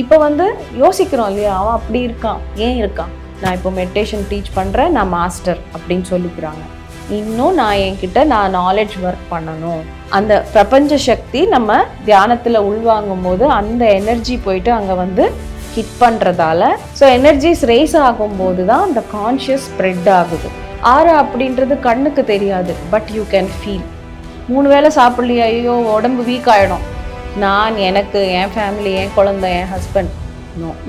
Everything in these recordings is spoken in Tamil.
இப்போ வந்து யோசிக்கிறோம் இல்லையா? அவன் அப்படி இருக்கான் ஏன் இருக்கான்? நான் இப்போ மெடிடேஷன் டீச் பண்ணுறேன் நான் மாஸ்டர் அப்படின்னு சொல்லிக்கிறாங்க. இன்னும் நான் என்கிட்ட நான் நாலேஜ் ஒர்க் பண்ணணும். அந்த பிரபஞ்ச சக்தி நம்ம தியானத்தில் உள்வாங்கும் போது அந்த எனர்ஜி போயிட்டு அங்கே வந்து ஹிட் பண்ணுறதால ஸோ எனர்ஜிஸ் ரேஸ் ஆகும்போது தான் அந்த கான்ஷியஸ் ஸ்ப்ரெட் ஆகுது. ஆறு அப்படின்றது கண்ணுக்கு தெரியாது பட் யூ கேன் ஃபீல் மூணு வேளை சாப்பிட்லையா ஐயோ உடம்பு வீக் ஆகிடும் நான் எனக்கு என் ஃபேமிலி என் குழந்தை என் ஹஸ்பண்ட்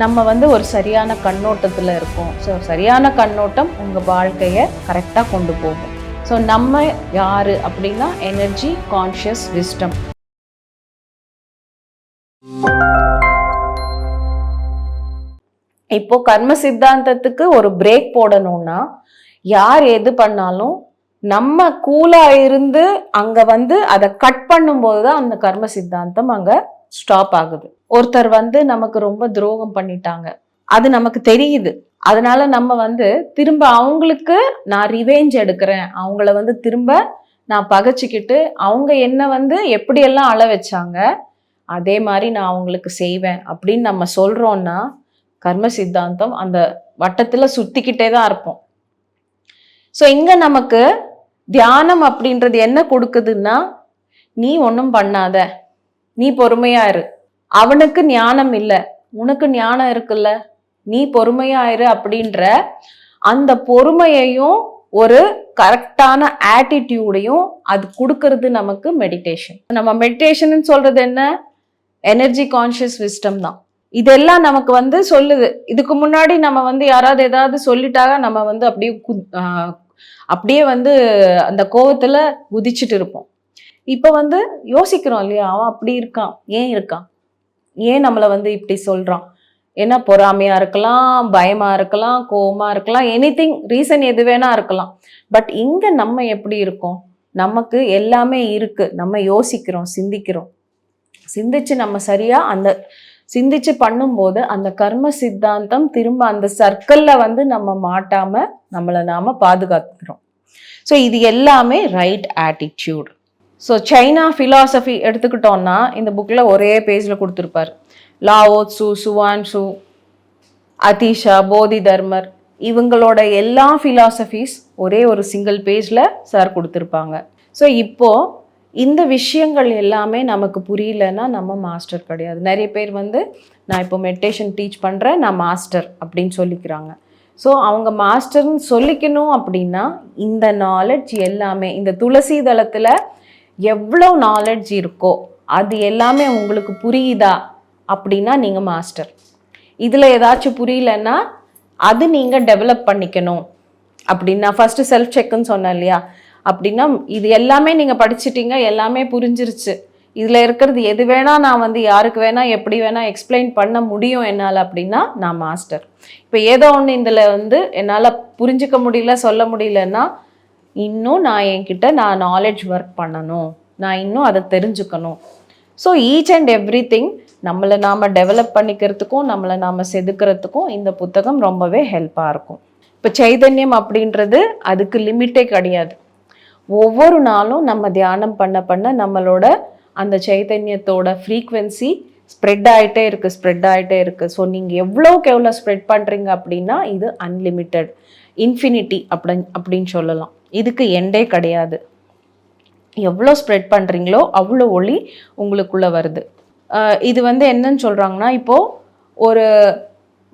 நம்ம வந்து ஒரு சரியான கண்ணோட்டத்தில் இருக்கோம். ஸோ சரியான கண்ணோட்டம் உங்கள் வாழ்க்கையை கரெக்டாக கொண்டு போகும். ஸோ நம்ம யார் அப்படின்னா எனர்ஜி கான்ஷியஸ் விஸ்டம் இப்போ கர்ம சித்தாந்தத்துக்கு ஒரு பிரேக் போடணும்னா யார் எது பண்ணாலும் நம்ம கூலா இருந்து அங்க வந்து அதை கட் பண்ணும்போது தான் அந்த கர்ம சித்தாந்தம் அங்க ஸ்டாப் ஆகுது. ஒருத்தர் வந்து நமக்கு ரொம்ப துரோகம் பண்ணிட்டாங்க. அது நமக்கு தெரியுது. அதனால நம்ம வந்து திரும்ப அவங்களுக்கு நான் ரிவேஞ்ச் எடுக்கிறேன். அவங்கள வந்து திரும்ப நான் பகைச்சிக்கிட்டு அவங்க என்ன வந்து எப்படியெல்லாம் அள வச்சாங்க அதே மாதிரி நான் அவங்களுக்கு செய்வேன் அப்படின்னு நம்ம சொல்றோம்னா கர்ம சித்தாந்தம் அந்த வட்டத்தில் சுத்திக்கிட்டே தான் இருப்போம். ஸோ இங்கே நமக்கு தியானம் அப்படின்றது என்ன கொடுக்குதுன்னா நீ ஒன்றும் பண்ணாத. நீ பொறுமையா இரு. அவனுக்கு ஞானம் இல்லை. உனக்கு ஞானம் இருக்குல்ல. நீ பொறுமையா இரு அப்படின்ற அந்த பொறுமையையும் ஒரு கரெக்டான ஆட்டிடியூடையும் அது கொடுக்கறது நமக்கு மெடிடேஷன் நம்ம மெடிடேஷன் சொல்றது என்ன? எனர்ஜி கான்ஷியஸ் விஸ்டம் தான். இதெல்லாம் நமக்கு வந்து சொல்லுது. இதுக்கு முன்னாடி நம்ம வந்து யாராவது ஏதாவது சொல்லிட்டாக நம்ம வந்து அப்படியே கு- அப்படியே வந்து அந்த கோவத்துல குதிச்சுட்டு இருப்போம். இப்போ வந்து யோசிக்கிறோம் இல்லையா அவன் அப்படி இருக்கான் ஏன் இருக்கான்? ஏன் நம்மளை வந்து இப்படி சொல்றான்? ஏன்னா பொறாமையா இருக்கலாம் பயமா இருக்கலாம் கோவமா இருக்கலாம் எனிதிங் ரீசன் எது வேணா இருக்கலாம். பட் இங்க நம்ம எப்படி இருக்கோம்? நமக்கு எல்லாமே இருக்கு. நம்ம யோசிக்கிறோம் சிந்திக்கிறோம். சிந்திச்சு நம்ம சரியா அந்த சிந்திச்சு பண்ணும்போது அந்த கர்ம சித்தாந்தம் திரும்ப அந்த சர்க்கிளில் வந்து நம்ம மாட்டாம நம்மளை நாம பாதுகாத்துக்கிறோம். ஸோ இது எல்லாமே right attitude so China philosophy எடுத்துக்கிட்டோம்னா இந்த புக்கில் ஒரே பேஜில் கொடுத்துருப்பார். லாவோ சு சுவான் அதிஷா போதி தர்மர் இவங்களோட எல்லா ஃபிலாசபிஸ் ஒரே ஒரு சிங்கிள் பேஜில் சார் கொடுத்துருப்பாங்க. ஸோ இப்போது இந்த விஷயங்கள் எல்லாமே நமக்கு புரியலன்னா நம்ம மாஸ்டர் கிடையாது. நிறைய பேர் வந்து நான் இப்போ மெடிடேஷன் டீச் பண்ணுறேன் நான் மாஸ்டர் அப்படின்னு சொல்லிக்கிறாங்க. ஸோ அவங்க மாஸ்டர்னு சொல்லிக்கணும் அப்படின்னா இந்த நாலேஜ் எல்லாமே இந்த துளசி தளத்தில் எவ்வளோ நாலேஜ் இருக்கோ அது எல்லாமே உங்களுக்கு புரியுதா அப்படின்னா நீங்கள் மாஸ்டர் இதில் ஏதாச்சும் புரியலன்னா அது நீங்கள் டெவலப் பண்ணிக்கணும். அப்படின்னா ஃபஸ்ட்டு செல்ஃப் செக்குன்னு சொன்னேன் இல்லையா? அப்படின்னா இது எல்லாமே நீங்கள் படிச்சிட்டீங்க எல்லாமே புரிஞ்சிருச்சு. இதில் இருக்கிறது எது வேணால் நான் வந்து யாருக்கு வேணால் எப்படி வேணால் எக்ஸ்பிளைன் பண்ண முடியும் என்னால் அப்படின்னா நான் மாஸ்டர் இப்போ ஏதோ ஒன்று இதில் வந்து என்னால் புரிஞ்சுக்க முடியல சொல்ல முடியலன்னா இன்னும் நான் என்கிட்ட நான் நாலேஜ் ஒர்க் பண்ணணும். நான் இன்னும் அதை தெரிஞ்சுக்கணும். So each and every thing நம்மளை நாம் டெவலப் பண்ணிக்கிறதுக்கும் நம்மளை நாம் செதுக்கிறதுக்கும் இந்த புத்தகம் ரொம்பவே ஹெல்ப்பாக இருக்கும். இப்போ சைதன்யம் அப்படின்றது அதுக்கு லிமிட்டே கிடையாது. ஒவ்வொரு நாளும் நம்ம தியானம் பண்ண பண்ண நம்மளோட அந்த சைதன்யத்தோட ஃப்ரீக்வன்சி ஸ்ப்ரெட் ஆகிட்டே இருக்குது ஸ்ப்ரெட் ஆகிட்டே இருக்குது ஸோ நீங்கள் எவ்வளோக்கு எவ்வளோ ஸ்ப்ரெட் பண்ணுறீங்க அப்படின்னா இது அன்லிமிட்டெட் இன்ஃபினிட்டி அப்படின் அப்படின்னு சொல்லலாம். இதுக்கு எண்டே கிடையாது. எவ்வளோ ஸ்ப்ரெட் பண்ணுறீங்களோ அவ்வளோ ஒளி உங்களுக்குள்ளே வருது. இது வந்து என்னன்னு சொல்கிறாங்கன்னா இப்போது ஒரு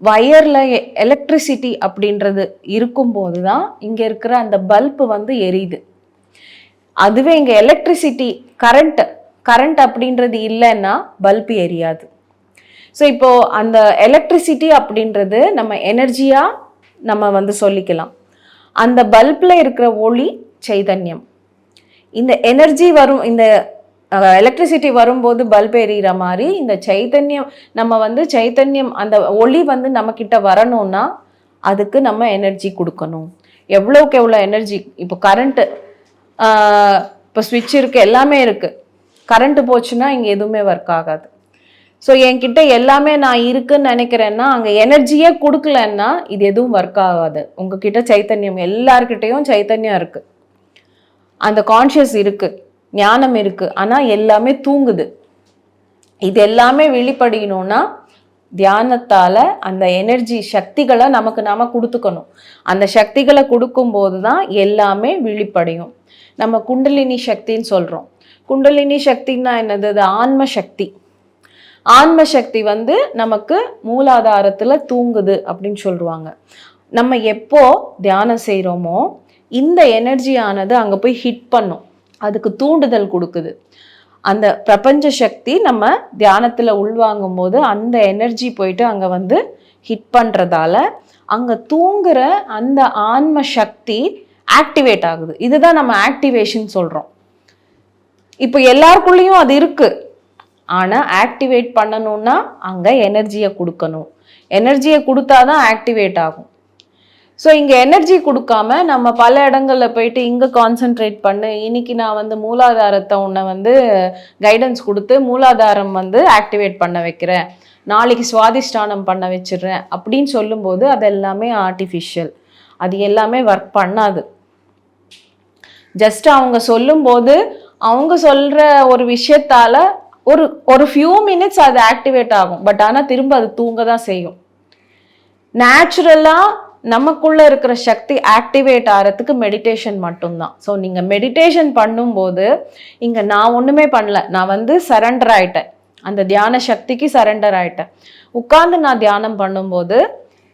வயரில் எலக்ட்ரிசிட்டி அப்படின்றது இருக்கும்போது தான் இங்கே இருக்கிற அந்த பல்பு வந்து எரியுது. அதுவே இங்கே எலக்ட்ரிசிட்டி கரண்ட் கரண்ட் அப்படின்றது இல்லைன்னா பல்பு எரியாது. ஸோ இப்போது அந்த எலக்ட்ரிசிட்டி அப்படின்றது நம்ம எனர்ஜியாக நம்ம வந்து சொல்லிக்கலாம். அந்த பல்பில் இருக்கிற ஒளி சைதன்யம். இந்த எனர்ஜி வரும் இந்த எலக்ட்ரிசிட்டி வரும்போது பல்ப் எரியிற மாதிரி இந்த சைத்தன்யம் நம்ம வந்து சைத்தன்யம் அந்த ஒளி வந்து நம்மக்கிட்ட வரணும்னா அதுக்கு நம்ம எனர்ஜி கொடுக்கணும். எவ்வளோக்கு எவ்வளோ எனர்ஜி இப்போ கரண்ட்டு இப்போ ஸ்விட்ச் இருக்குது எல்லாமே இருக்குது கரண்ட்டு போச்சுன்னா இங்கே எதுவுமே ஒர்க் ஆகாது. ஸோ என்கிட்ட எல்லாமே நான் இருக்குன்னு நினைக்கிறேன்னா அங்கே எனர்ஜியே கொடுக்கலன்னா இது எதுவும் ஒர்க் ஆகாது. உங்ககிட்ட சைத்தன்யம் எல்லாருக்கிட்டேயும் சைத்தன்யம் இருக்குது அந்த கான்ஷியஸ் இருக்குது ஞானம் இருக்குது ஆனால் எல்லாமே தூங்குது. இது எல்லாமே வெளிப்படையணும்னா தியானத்தால் அந்த எனர்ஜி சக்திகளை நமக்கு நாம் கொடுத்துக்கணும். அந்த சக்திகளை கொடுக்கும்போது தான் எல்லாமே விழிப்படையும் நம்ம குண்டலினி சக்தின்னு சொல்கிறோம் குண்டலினி சக்தின்னா என்னது? அது ஆன்ம சக்தி. ஆன்ம சக்தி வந்து நமக்கு மூலாதாரத்தில் தூங்குது அப்படின்னு சொல்லுவாங்க. நம்ம எப்போ தியானம் செய்கிறோமோ இந்த எனர்ஜியானது அங்கே போய் ஹிட் பண்ணும். அதுக்கு தூண்டுதல் கொடுக்குது. அந்த பிரபஞ்ச சக்தி நம்ம தியானத்தில் உள்வாங்கும் போது அந்த எனர்ஜி போயிட்டு அங்கே வந்து ஹிட் பண்ணுறதால அங்கே தூங்குற அந்த ஆன்ம சக்தி ஆக்டிவேட் ஆகுது. இதுதான் நம்ம ஆக்டிவேஷன் சொல்கிறோம் இப்போ எல்லாருக்குள்ளேயும் அது இருக்குது ஆனால் ஆக்டிவேட் பண்ணணும்னா அங்கே எனர்ஜியை கொடுக்கணும். எனர்ஜியை கொடுத்தாதான் ஆக்டிவேட் ஆகும். ஸோ இங்கே எனர்ஜி கொடுக்காம நம்ம பல இடங்களில் போயிட்டு இங்கே கான்சென்ட்ரேட் பண்ணு இன்னைக்கு நான் வந்து மூலாதாரத்தை உன்னை வந்து கைடன்ஸ் கொடுத்து மூலாதாரம் வந்து ஆக்டிவேட் பண்ண வைக்கிறேன். நாளைக்கு சுவாதிஷ்டானம் பண்ண வச்சிடுறேன் அப்படின்னு சொல்லும்போது அது எல்லாமே ஆர்டிஃபிஷியல் அது எல்லாமே ஒர்க் பண்ணாது. ஜஸ்ட் அவங்க சொல்லும்போது அவங்க சொல்கிற ஒரு விஷயத்தால் ஒரு ஒரு ஃபியூ மினிட்ஸ் அது ஆக்டிவேட் ஆகும். பட் ஆனால் திரும்ப அது தூங்க தான் செய்யும் நேச்சுரலாக நமக்குள்ளே இருக்கிற சக்தி ஆக்டிவேட் ஆகிறதுக்கு மெடிடேஷன் மட்டும்தான். ஸோ நீங்கள் மெடிடேஷன் பண்ணும்போது இங்கே நான் ஒன்றுமே பண்ணல. நான் வந்து சரண்டர் ஆயிட்டேன். அந்த தியான சக்திக்கு சரண்டர் ஆயிட்டேன். உட்கார்ந்து நான் தியானம் பண்ணும்போது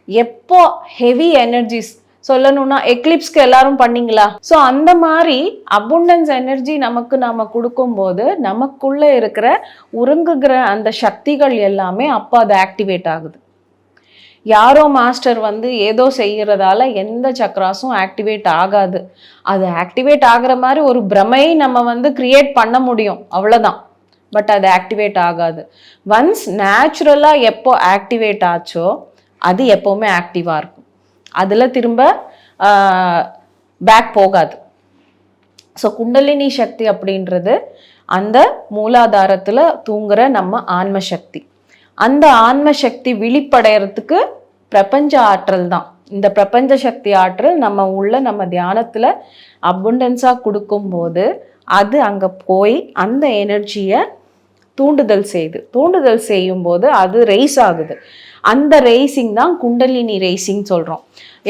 எப்போ ஹெவி எனர்ஜிஸ் சொல்லணும்னா எக்லிப்ஸ்க்கு எல்லாரும் பண்ணீங்களா? ஸோ அந்த மாதிரி அபுண்டன்ஸ் எனர்ஜி நமக்கு நாம் கொடுக்கும்போது நமக்குள்ளே இருக்கிற உறங்குகிற அந்த சக்திகள் எல்லாமே அப்போ அது ஆக்டிவேட் ஆகுது. யாரோ மாஸ்டர் வந்து ஏதோ செய்கிறதால எந்த சக்ராஸும் ஆக்டிவேட் ஆகாது. அது ஆக்டிவேட் ஆகிற மாதிரி ஒரு பிரமை நம்ம வந்து கிரியேட் பண்ண முடியும். அவ்வளோதான் பட் அது ஆக்டிவேட் ஆகாது. ஒன்ஸ் நேச்சுரலாக எப்போ ஆக்டிவேட் ஆச்சோ அது எப்போவுமே ஆக்டிவாக இருக்கும். அதில் திரும்ப பேக் போகாது. ஸோ குண்டலினி சக்தி அப்படின்றது அந்த மூலாதாரத்தில் தூங்குற நம்ம ஆன்ம சக்தி. அந்த ஆன்ம சக்தி விழிப்படையறதுக்கு பிரபஞ்ச ஆற்றல் தான். இந்த பிரபஞ்ச சக்தி ஆற்றல் நம்ம உள்ள நம்ம தியானத்தில் அபுண்டன்ஸாக கொடுக்கும்போது அது அங்கே போய் அந்த எனர்ஜியை தூண்டுதல் செய்யுது தூண்டுதல் செய்யும் போது அது ரைஸ் ஆகுது. அந்த ரேசிங் தான் குண்டலினி ரேசிங் சொல்கிறோம்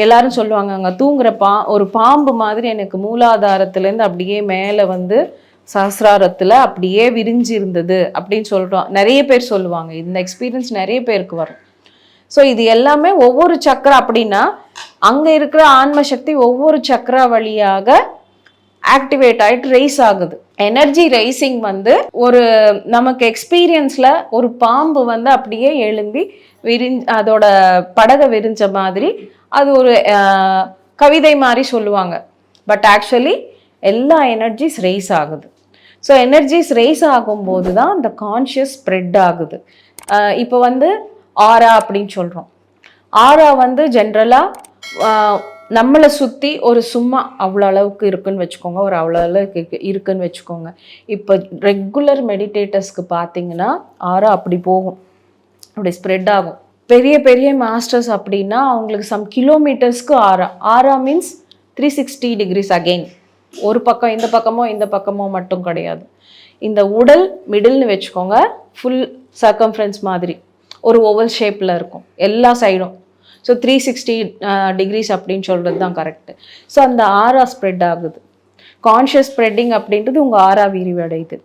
எல்லாரும் சொல்லுவாங்க அங்கே தூங்குற பா ஒரு பாம்பு மாதிரி எனக்கு மூலாதாரத்துலேருந்து அப்படியே மேலே வந்து சஹசிராரத்தில் அப்படியே விரிஞ்சு இருந்தது அப்படின்னு சொல்கிறோம் நிறைய பேர் சொல்லுவாங்க இந்த எக்ஸ்பீரியன்ஸ் நிறைய பேருக்கு வரும். ஸோ இது எல்லாமே ஒவ்வொரு சக்கரா அப்படின்னா அங்கே இருக்கிற ஆன்ம சக்தி ஒவ்வொரு சக்கரா வழியாக ஆக்டிவேட் ஆகிட்டு ரைஸ் ஆகுது. எனர்ஜி ரைசிங் வந்து ஒரு நமக்கு எக்ஸ்பீரியன்ஸில் ஒரு பாம்பு வந்து அப்படியே எழும்பி விரிஞ் அதோட படகை விரிஞ்ச மாதிரி அது ஒரு கவிதை மாதிரி சொல்லுவாங்க. பட் ஆக்சுவலி எல்லா எனர்ஜிஸ் ரைஸ் ஆகுது. ஸோ எனர்ஜிஸ் ரைஸ் ஆகும்போது தான் அந்த கான்ஷியஸ் ஸ்ப்ரெட் ஆகுது. இப்போ வந்து ஆரா அப்படின்னு சொல்கிறோம் ஆரா வந்து ஜென்ரலாக நம்மளை சுற்றி ஒரு சும்மா அவ்வளோ அளவுக்கு இருக்குன்னு வச்சுக்கோங்க. ஒரு அவ்வளோ அளவுக்கு இருக்குன்னு வச்சுக்கோங்க. இப்போ ரெகுலர் மெடிடேட்டர்ஸ்க்கு பார்த்தீங்கன்னா ஆரா அப்படி போகும். அப்படி ஸ்ப்ரெட் ஆகும். பெரிய பெரிய மாஸ்டர்ஸ் அப்படின்னா அவங்களுக்கு some கிலோமீட்டர்ஸ்க்கு aura aura means three sixty degrees again ஒரு பக்கம் இந்த பக்கமோ இந்த பக்கமோ மட்டும் கிடையாது. இந்த உடல் மிடில்னு வச்சுக்கோங்க ஃபுல் சர்க்கம்ஃபரன்ஸ் மாதிரி. ஒரு ஓவல் ஷேப்பில் இருக்கும். எல்லா சைடும் ஸோ த்ரீ சிக்ஸ்டி டிகிரிஸ் அப்படின்னு சொல்கிறது தான் கரெக்டு ஸோ அந்த ஆரா ஸ்ப்ரெட் ஆகுது. கான்ஷியஸ் ஸ்ப்ரெட்டிங் அப்படின்றது உங்கள் ஆரா விரிவடையுது.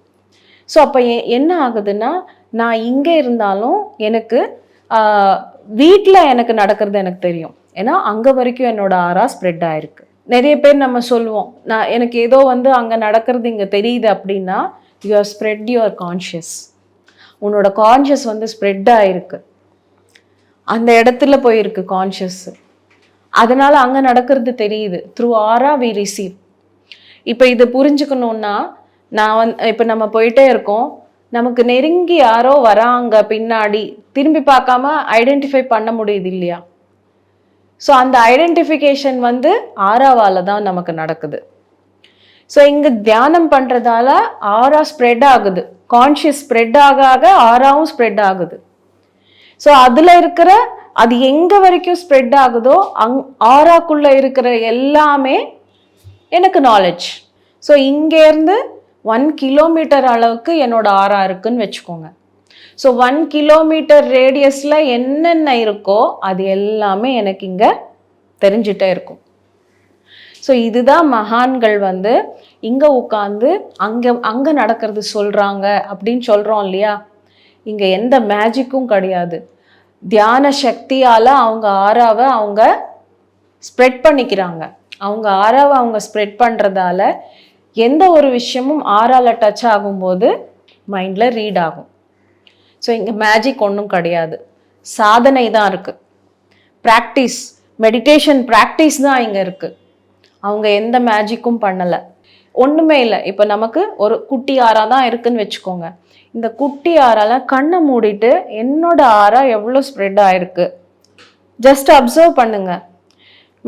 ஸோ அப்போ என்ன ஆகுதுன்னா நான் இங்கே இருந்தாலும் எனக்கு வீட்டில் எனக்கு நடக்கிறது எனக்கு தெரியும். ஏன்னா அங்கே வரைக்கும் என்னோட ஆரா ஸ்ப்ரெட் ஆயிருக்கு. நிறைய பேர் நம்ம சொல்லுவோம் நான் எனக்கு ஏதோ வந்து அங்கே நடக்கிறது இங்கே தெரியுது அப்படின்னா you are spread your conscious உன்னோட கான்ஷியஸ் வந்து ஸ்ப்ரெட் ஆகிருக்கு அந்த இடத்துல போயிருக்கு கான்ஷியஸ் அதனால அங்கே நடக்கிறது தெரியுது. த்ரூ ஆரா வி ரிசீவ் இப்போ இதை புரிஞ்சுக்கணுன்னா நான் வந்து இப்போ நம்ம போயிட்டே இருக்கோம். நமக்கு நெருங்கி யாரோ வராங்க பின்னாடி திரும்பி பார்க்காம ஐடென்டிஃபை பண்ண முடியுது இல்லையா? ஸோ அந்த ஐடென்டிஃபிகேஷன் வந்து ஆறாவால் தான் நமக்கு நடக்குது. ஸோ இங்கே தியானம் பண்ணுறதால ஆரா ஸ்ப்ரெட் ஆகுது. கான்ஷியஸ் ஸ்ப்ரெட் ஆக ஆக ஆறாவும் ஸ்ப்ரெட் ஆகுது. ஸோ அதில் இருக்கிற அது எங்கே வரைக்கும் ஸ்ப்ரெட் ஆகுதோ அங் ஆறாக்குள்ளே இருக்கிற எல்லாமே எனக்கு நாலேஜ் ஸோ இங்கேருந்து ஒன் கிலோமீட்டர் அளவுக்கு என்னோட ஆறா இருக்குன்னு வச்சுக்கோங்க. ஸோ ஒன் கிலோமீட்டர் ரேடியஸில் என்னென்ன இருக்கோ அது எல்லாமே எனக்கு இங்கே தெரிஞ்சிட்டே இருக்கும். ஸோ இதுதான் மகான்கள் வந்து இங்கே உட்காந்து அங்கே அங்கே நடக்கிறது சொல்கிறாங்க அப்படின்னு சொல்கிறோம் இல்லையா? இங்கே எந்த மேஜிக்கும் கிடையாது. தியான சக்தியால் அவங்க ஆறாவை அவங்க ஸ்ப்ரெட் பண்ணிக்கிறாங்க. அவங்க ஆறாவை அவங்க ஸ்ப்ரெட் பண்ணுறதால எந்த ஒரு விஷயமும் ஆறால் டச் ஆகும்போது மைண்டில் ரீட் ஆகும். ஸோ இங்கே மேஜிக் ஒன்றும் கிடையாது. சாதனை தான் இருக்குது ப்ராக்டிஸ் மெடிடேஷன் ப்ராக்டிஸ் தான் இங்கே இருக்குது அவங்க எந்த மேஜிக்கும் பண்ணலை. ஒன்றுமே இல்லை. இப்போ நமக்கு ஒரு குட்டி ஆறாக தான் இருக்குதுன்னு வச்சுக்கோங்க. இந்த குட்டி ஆறால் கண்ணை மூடிட்டு என்னோட ஆறா எவ்வளோ ஸ்ப்ரெட் ஆயிருக்கு? ஜஸ்ட் அப்சர்வ் பண்ணுங்க.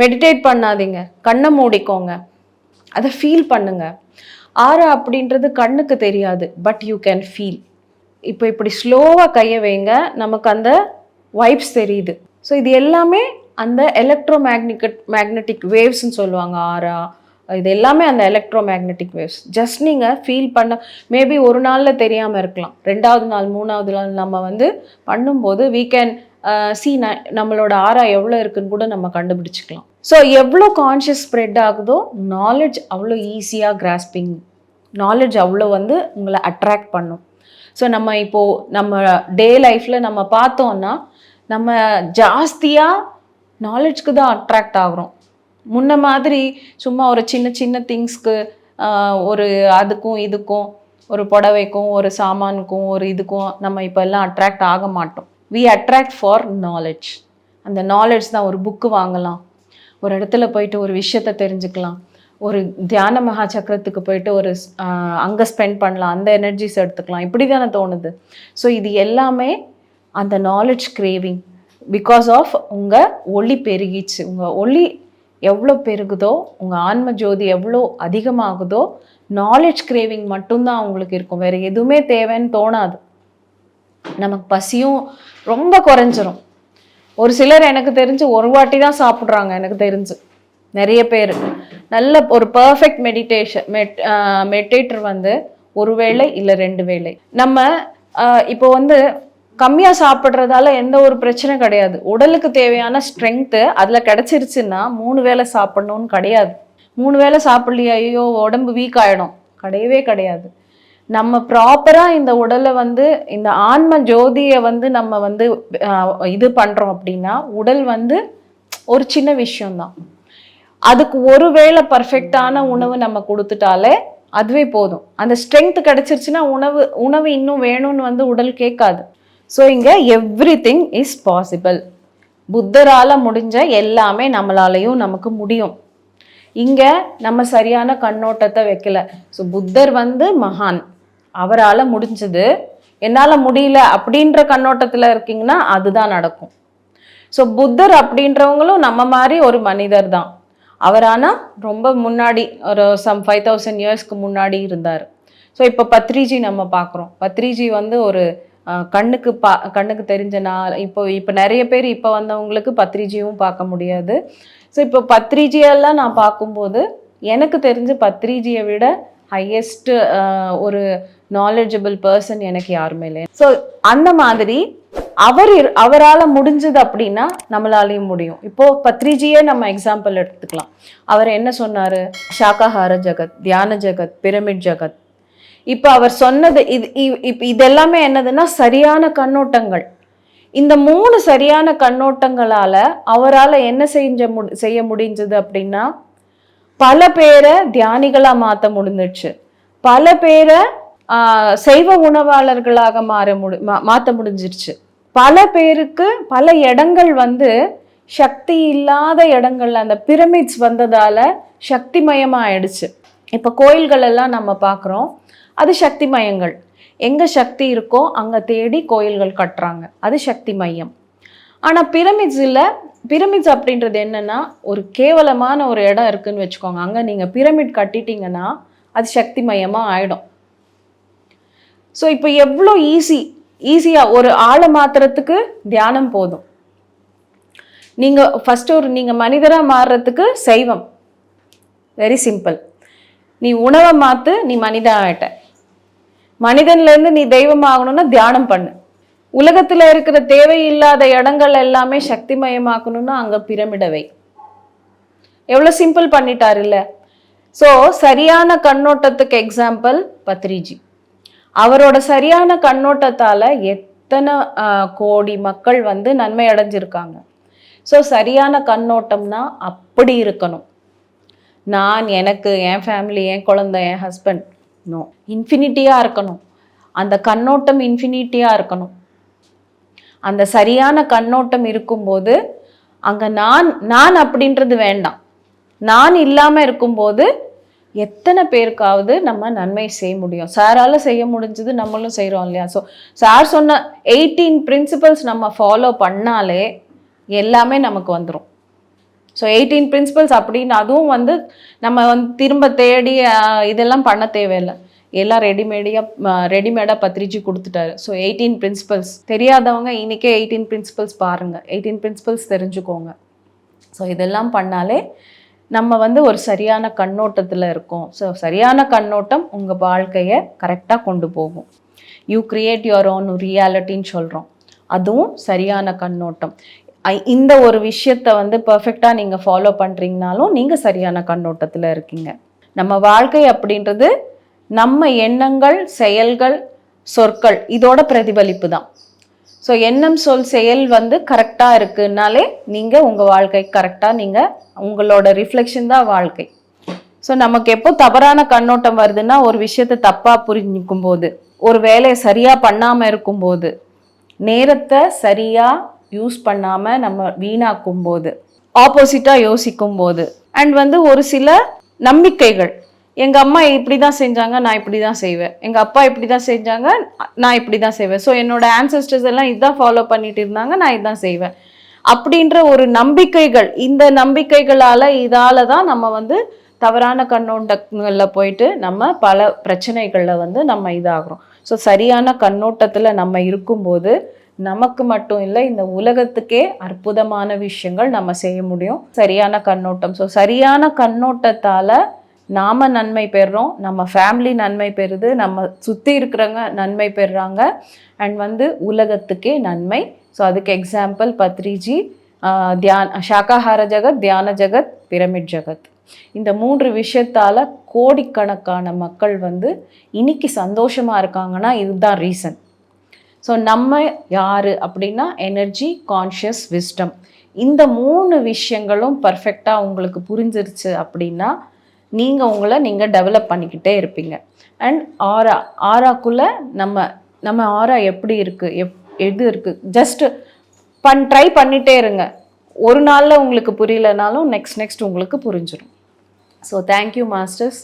மெடிடேட் பண்ணாதீங்க. கண்ணை மூடிக்கோங்க. அதை ஃபீல் பண்ணுங்க. ஆறா அப்படின்றது கண்ணுக்கு தெரியாது பட் யூ கேன் ஃபீல் இப்போ இப்படி ஸ்லோவாக கையை வைங்க. நமக்கு அந்த வைப்ஸ் தெரியுது. ஸோ இது எல்லாமே அந்த எலக்ட்ரோ மேக்னிக் மேக்னெட்டிக் வேவ்ஸ்ன்னு சொல்லுவாங்க ஆறா. இது எல்லாமே அந்த எலக்ட்ரோ மேக்னெட்டிக் வேவ்ஸ் ஜஸ்ட் நீங்கள் ஃபீல் பண்ண மேபி ஒரு நாளில் தெரியாமல் இருக்கலாம். ரெண்டாவது நாள் மூணாவது நாள் நம்ம வந்து பண்ணும்போது வீ கேன் சி ந நம்மளோட ஆரா எவ்வளோ இருக்குன்னு கூட நம்ம கண்டுபிடிச்சிக்கலாம். ஸோ எவ்வளோ கான்ஷியஸ் ஸ்ப்ரெட் ஆகுதோ நாலேஜ் அவ்வளோ ஈஸியாக கிராஸ்பிங் நாலேஜ் அவ்வளோ வந்து உங்களை அட்ராக்ட் பண்ணும். ஸோ நம்ம இப்போது நம்ம டே லைஃப்பில் நம்ம பார்த்தோன்னா நம்ம ஜாஸ்தியாக நாலேஜ்க்கு தான் அட்ராக்ட் ஆகிறோம். முன்ன மாதிரி சும்மா ஒரு சின்ன சின்ன திங்ஸ்க்கு ஒரு அதுக்கும் இதுக்கும் ஒரு புடவைக்கும் ஒரு சாமானுக்கும் ஒரு இதுக்கும் நம்ம இப்போ எல்லாம் அட்ராக்ட் ஆக மாட்டோம். வி அட்ராக்ட் ஃபார் நாலேஜ் அந்த நாலேஜ் தான் ஒரு புக்கு வாங்கலாம். ஒரு இடத்துல போயிட்டு ஒரு விஷயத்த தெரிஞ்சுக்கலாம். ஒரு தியான மகா சக்கரத்துக்கு போயிட்டு ஒரு அங்கே ஸ்பெண்ட் பண்ணலாம். அந்த எனர்ஜிஸ் எடுத்துக்கலாம். இப்படி தானே தோணுது. ஸோ இது எல்லாமே அந்த நாலேஜ் கிரேவிங் பிகாஸ் ஆஃப் உங்கள் ஒளி பெருகிச்சு உங்கள் ஒளி எவ்வளோ பெருகுதோ உங்கள் ஆன்ம ஜோதி எவ்வளோ அதிகமாகுதோ நாலேஜ் கிரேவிங் மட்டும்தான் அவங்களுக்கு இருக்கும். வேறு எதுவுமே தேவைன்னு தோணாது. நமக்கு பசியும் ரொம்ப குறைஞ்சிரும். ஒரு சிலர் எனக்கு தெரிஞ்சு ஒரு வாட்டி தான் சாப்பிட்றாங்க எனக்கு தெரிஞ்சு. நிறைய பேர். நல்ல ஒரு பர்ஃபெக்ட் மெடிடேஷன் மெட் மெடிடேட்டர் வந்து ஒரு வேளை இல்லை ரெண்டு வேளை. நம்ம இப்போ வந்து கம்மியாக சாப்பிட்றதால எந்த ஒரு பிரச்சனை கிடையாது. உடலுக்கு தேவையான ஸ்ட்ரென்த்து அதில் கிடச்சிருச்சுன்னா மூணு வேளை சாப்பிட்ணுன்னு கிடையாது. மூணு வேளை சாப்பிட்லையா ஐயோ உடம்பு வீக் ஆகிடும் கிடையவே கிடையாது. நம்ம ப்ராப்பராக இந்த உடலை வந்து இந்த ஆன்ம ஜோதியை வந்து நம்ம வந்து இது பண்ணுறோம் அப்படின்னா உடல் வந்து ஒரு சின்ன விஷயம்தான். அதுக்கு ஒரு வேளை பர்ஃபெக்டான உணவு நம்ம கொடுத்துட்டாலே அதுவே போதும். அந்த ஸ்ட்ரென்த் கிடச்சிருச்சுன்னா உணவு உணவு இன்னும் வேணும்னு வந்து உடல் கேட்காது. ஸோ இங்கே எவ்ரி திங் இஸ் பாசிபிள் புத்தரால் முடிஞ்ச எல்லாமே நம்மளாலையும் நமக்கு முடியும். இங்கே நம்ம சரியான கண்ணோட்டத்தை வைக்கல. ஸோ புத்தர் வந்து மகான். அவரால் முடிஞ்சது. என்னால் முடியல அப்படின்ற கண்ணோட்டத்தில் இருக்கீங்கன்னா அதுதான் நடக்கும். ஸோ புத்தர் அப்படின்றவங்களும் நம்ம மாதிரி ஒரு மனிதர் தான். அவரான ரொம்ப முன்னாடி ஒரு சம் ஃபைவ் தௌசண்ட் இயர்ஸ்க்கு முன்னாடி இருந்தார். ஸோ இப்போ பத்ரிஜி நம்ம பார்க்குறோம். பத்ரிஜி வந்து ஒரு கண்ணுக்கு பா கண்ணுக்கு தெரிஞ்ச நாள் இப்போ இப்போ நிறைய பேர் இப்போ வந்தவங்களுக்கு பத்திரிஜியும் பார்க்க முடியாது. ஸோ இப்போ பத்திரிஜியெல்லாம் நான் பார்க்கும்போது எனக்கு தெரிஞ்ச பத்ரிஜியை விட ஹையஸ்ட் ஒரு நாலேஜபிள் பர்சன் எனக்கு யாருமே இல்லை ஸோ அந்த மாதிரி அவர் அவரால் முடிஞ்சது அப்படின்னா நம்மளாலையும் முடியும். இப்போ பத்ரிஜியே நம்ம எக்ஸாம்பிள் எடுத்துக்கலாம். அவர் என்ன சொன்னார்? சாக்காஹார ஜகத் தியான ஜகத் பிரமிட் ஜகத். இப்போ அவர் சொன்னது இது இப் இதெல்லாமே என்னதுன்னா சரியான கண்ணோட்டங்கள். இந்த மூணு சரியான கண்ணோட்டங்களால் அவரால் என்ன செஞ்ச மு செய்ய முடிஞ்சது அப்படின்னா பல பேரை தியானிகளாக மாற்ற முடிஞ்சிச்சு பல பேரை சைவ உணவாளர்களாக மாற முடி மாற்ற முடிஞ்சிருச்சு பல பேருக்கு பல இடங்கள் வந்து சக்தி இல்லாத இடங்கள்ல அந்த பிரமிட்ஸ் வந்ததால சக்திமயமாயிடுச்சு. இப்போ கோயில்களெல்லாம் நம்ம பார்க்குறோம் அது சக்தி மையங்கள். எங்கே சக்தி இருக்கோ அங்கே தேடி கோயில்கள் கட்டுறாங்க. அது சக்தி மையம். ஆனால் பிரமிட்ஸில் பிரமிட்ஸ் அப்படின்றது என்னென்னா ஒரு கேவலமான ஒரு இடம் இருக்குன்னு வச்சுக்கோங்க. அங்கே நீங்கள் பிரமிட் கட்டிட்டீங்கன்னா அது சக்தி மையமாக ஆகிடும் ஸோ இப்போ எவ்வளோ ஈஸி ஈஸியாக ஒரு ஆளை மாத்துறதுக்கு தியானம் போதும். நீங்கள் ஃபஸ்ட்டு ஒரு நீங்கள் மனிதராக மாறுறதுக்கு சைவம். வெரி சிம்பிள் நீ உணவை மாற்று நீ மனிதன் ஆகிட்ட மனிதன்லேருந்து நீ தெய்வம் ஆகணும்னா தியானம் பண்ணு. உலகத்தில் இருக்கிற தேவையில்லாத இடங்கள் எல்லாமே சக்திமயமாக்கணும்னா அங்கே பிரமிடவை. எவ்வளோ சிம்பிள் பண்ணிட்டார் இல்லை? ஸோ சரியான கண்ணோட்டத்துக்கு எக்ஸாம்பிள் பத்ரிஜி. அவரோட சரியான கண்ணோட்டத்தால் எத்தனை கோடி மக்கள் வந்து நன்மை அடைஞ்சிருக்காங்க. ஸோ சரியான கண்ணோட்டம்னா அப்படி இருக்கணும். நான் எனக்கு என் ஃபேமிலி என் குழந்தை என் ஹஸ்பண்ட் நோ இன்ஃபினிட்டியாக இருக்கணும். அந்த கண்ணோட்டம் இன்ஃபினிட்டியாக இருக்கணும். அந்த சரியான கண்ணோட்டம் இருக்கும்போது அங்கே நான் நான் அப்படின்றது வேண்டாம். நான் இல்லாமல் இருக்கும்போது எத்தனை பேருக்காவது நம்ம நன்மை செய்ய முடியும். சாரால் செய்ய முடிஞ்சது நம்மளும் செய்கிறோம் இல்லையா? ஸோ சார் சொன்ன எயிட்டீன் பிரின்சிபல்ஸ் நம்ம ஃபாலோ பண்ணாலே எல்லாமே நமக்கு வந்துடும் ஸோ எயிட்டீன் பிரின்சிபல்ஸ் அப்படின்னு அதுவும் வந்து நம்ம வந்து திரும்ப தேடி இதெல்லாம் பண்ண தேவையில்லை. எல்லாம் ரெடிமேடியாக ரெடிமேடாக பத்திரிச்சு கொடுத்துட்டாரு. ஸோ எயிட்டீன் பிரின்சிபல்ஸ் தெரியாதவங்க இன்னைக்கே எயிட்டீன் பிரின்சிபல்ஸ் பாருங்கள் எயிட்டீன் பிரின்சிபல்ஸ் தெரிஞ்சுக்கோங்க. ஸோ இதெல்லாம் பண்ணாலே நம்ம வந்து ஒரு சரியான கண்ணோட்டத்தில் இருக்கோம். ஸோ சரியான கண்ணோட்டம் உங்கள் வாழ்க்கையை கரெக்டாக கொண்டு போகும். யூ கிரியேட் யுவர் ஓன் ரியாலிட்டின்னு சொல்கிறோம் அதுவும் சரியான கண்ணோட்டம். இந்த ஒரு விஷயத்த வந்து பர்ஃபெக்டாக நீங்கள் ஃபாலோ பண்ணுறீங்கனாலும் நீங்கள் சரியான கண்ணோட்டத்தில் இருக்கீங்க. நம்ம வாழ்க்கை அப்படின்றது நம்ம எண்ணங்கள் செயல்கள் சொற்கள் இதோட பிரதிபலிப்பு தான். ஸோ எண்ணம் சொல் செயல் வந்து கரெக்டாக இருக்குன்னாலே நீங்கள் உங்கள் வாழ்க்கை கரெக்டாக நீங்கள் உங்களோட ரிஃப்ளெக்ஷன் தான் வாழ்க்கை. ஸோ நமக்கு எப்போ தவறான கண்ணோட்டம் வருதுன்னா ஒரு விஷயத்தை தப்பாக புரிஞ்சுக்கும் போது ஒரு வேலையை சரியாக பண்ணாமல் இருக்கும்போது நேரத்தை சரியாக யூஸ் பண்ணாமல் நம்ம வீணாக்கும் போது ஆப்போசிட்டாக யோசிக்கும் போது அண்ட் வந்து ஒரு சில நம்பிக்கைகள். எங்கள் அம்மா இப்படி தான் செஞ்சாங்க நான் இப்படி தான் செய்வேன். எங்கள் அப்பா இப்படி தான் செஞ்சாங்க நான் இப்படி தான் செய்வேன். ஸோ என்னோட ஆன்சஸ்டர்ஸ் எல்லாம் இதுதான் ஃபாலோ பண்ணிட்டு இருந்தாங்க நான் இதுதான் செய்வேன். அப்படின்ற ஒரு நம்பிக்கைகள் இந்த நம்பிக்கைகளால் இதால் தான் நம்ம வந்து தவறான கண்ணோட்டங்களில் போயிட்டு நம்ம பல பிரச்சனைகளில் வந்து நம்ம இதாகிறோம். ஸோ சரியான கண்ணோட்டத்தில் நம்ம இருக்கும்போது நமக்கு மட்டும் இல்லை இந்த உலகத்துக்கே அற்புதமான விஷயங்கள் நம்ம செய்ய முடியும். சரியான கண்ணோட்டம். ஸோ சரியான கண்ணோட்டத்தால் நாம் நன்மை பெறுறோம் நம்ம ஃபேமிலி நன்மை பெறுது. நம்ம சுற்றி இருக்கிறவங்க நன்மை பெறுறாங்க அண்ட் வந்து உலகத்துக்கே நன்மை. ஸோ அதுக்கு எக்ஸாம்பிள் பத்ரிஜி தியான் சாக்காஹார ஜகத் தியான ஜகத் பிரமிட் ஜகத். இந்த மூன்று விஷயத்தால் கோடிக்கணக்கான மக்கள் வந்து இன்னைக்கு சந்தோஷமாக இருக்காங்கன்னா இதுதான் ரீசன் ஸோ நம்ம யார் அப்படின்னா எனர்ஜி கான்ஷியஸ் விஸ்டம் இந்த மூணு விஷயங்களும் பர்ஃபெக்டாக உங்களுக்கு புரிஞ்சிருச்சு அப்படின்னா நீங்கள் உங்களை நீங்கள் டெவலப் பண்ணிக்கிட்டே இருப்பீங்க. அண்ட் ஆரா ஆராக்குள்ளே நம்ம நம்ம ஆரா எப்படி இருக்குது எப் எது இருக்குது ஜஸ்ட்டு பண் ட்ரை பண்ணிகிட்டே இருங்க. ஒரு நாளில் உங்களுக்கு புரியலனாலும் நெக்ஸ்ட் நெக்ஸ்ட் உங்களுக்கு புரிஞ்சிடும் ஸோ தேங்க்யூ மாஸ்டர்ஸ்